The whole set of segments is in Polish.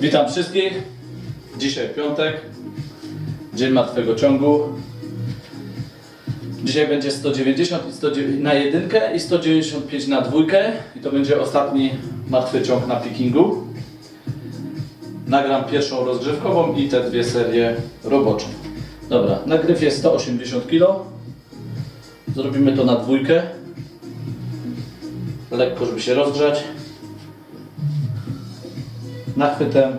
Witam wszystkich. Dzisiaj piątek, dzień martwego ciągu. Dzisiaj będzie 190 i 109 na jedynkę i 195 na dwójkę i to będzie ostatni martwy ciąg na pickingu. Nagram pierwszą rozgrzewkową i te dwie serie robocze. Dobra, nagryw jest 180 kg. Zrobimy to na dwójkę. Lekko, żeby się rozgrzać. Nachwytem.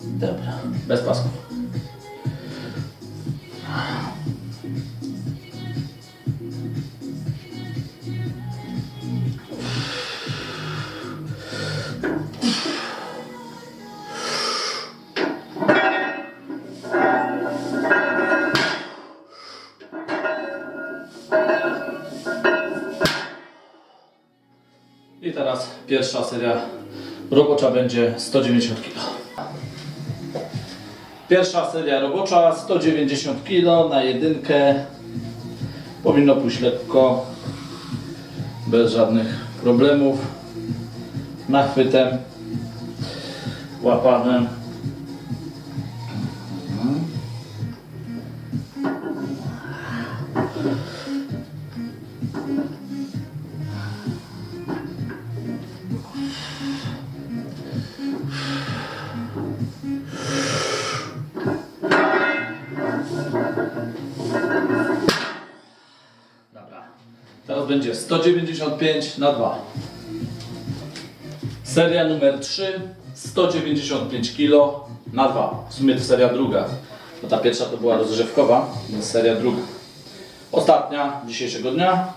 Dobra, bez pasków. Teraz pierwsza seria robocza będzie 190 kg. Pierwsza seria robocza 190 kg na jedynkę. Powinno pójść lekko, bez żadnych problemów. Nachwytem, łapanem. Dobra. Teraz będzie 195 na 2. Seria numer 3 195 kg na 2. W sumie to seria druga. Bo ta pierwsza to była rozgrzewkowa, więc seria druga. Ostatnia dzisiejszego dnia.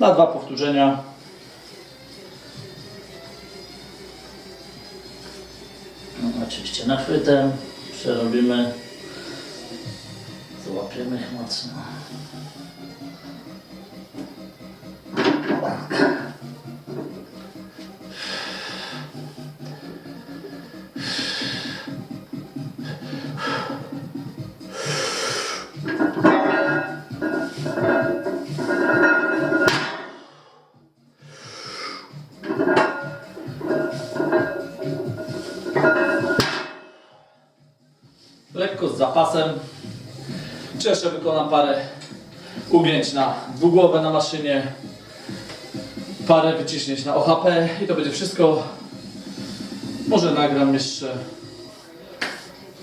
Na dwa powtórzenia. No, oczywiście nachwytem. Przerobimy. Złapiemy ich mocno. lekko z zapasem. Czy jeszcze wykonam parę ugięć na dwugłowę na maszynie, parę wyciśnięć na OHP i to będzie wszystko. Może nagram jeszcze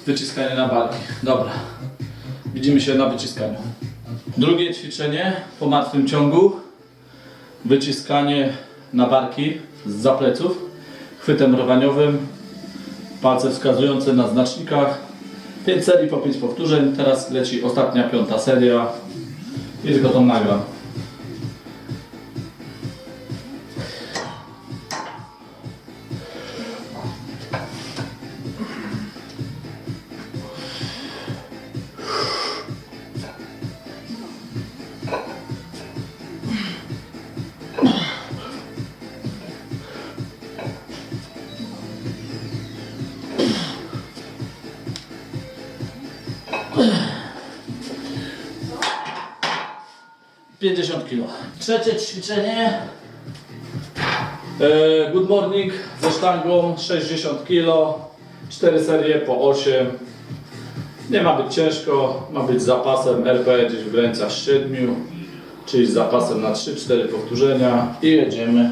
wyciskanie na barki. Dobra, widzimy się na wyciskaniu. Drugie ćwiczenie po martwym ciągu. Wyciskanie na barki z zapleców chwytem rowaniowym palce wskazujące na znacznikach. 5 serii po 5 powtórzeń. Teraz leci ostatnia, piąta seria. I tylko tą nagram. Pięćdziesiąt kg. Trzecie ćwiczenie. E, Good morning ze sztangą 60 kg. 4 serie po 8. Nie ma być ciężko, ma być z zapasem RP gdzieś w granicach 7, czyli z zapasem na 3-4 powtórzenia i jedziemy.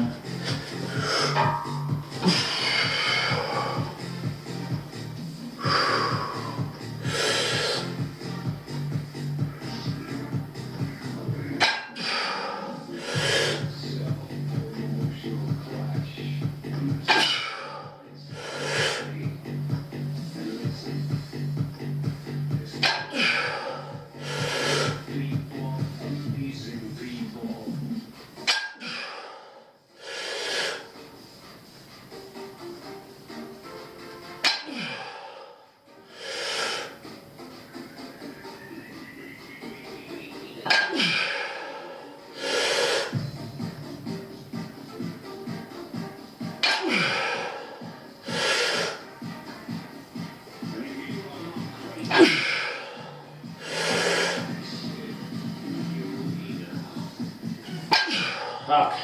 Tak.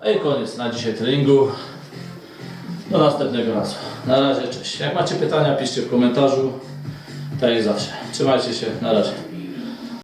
No I koniec na dzisiaj treningu. Do następnego razu. Na razie, cześć. Jak macie pytania, piszcie w komentarzu. Tak jak zawsze. Trzymajcie się. Na razie.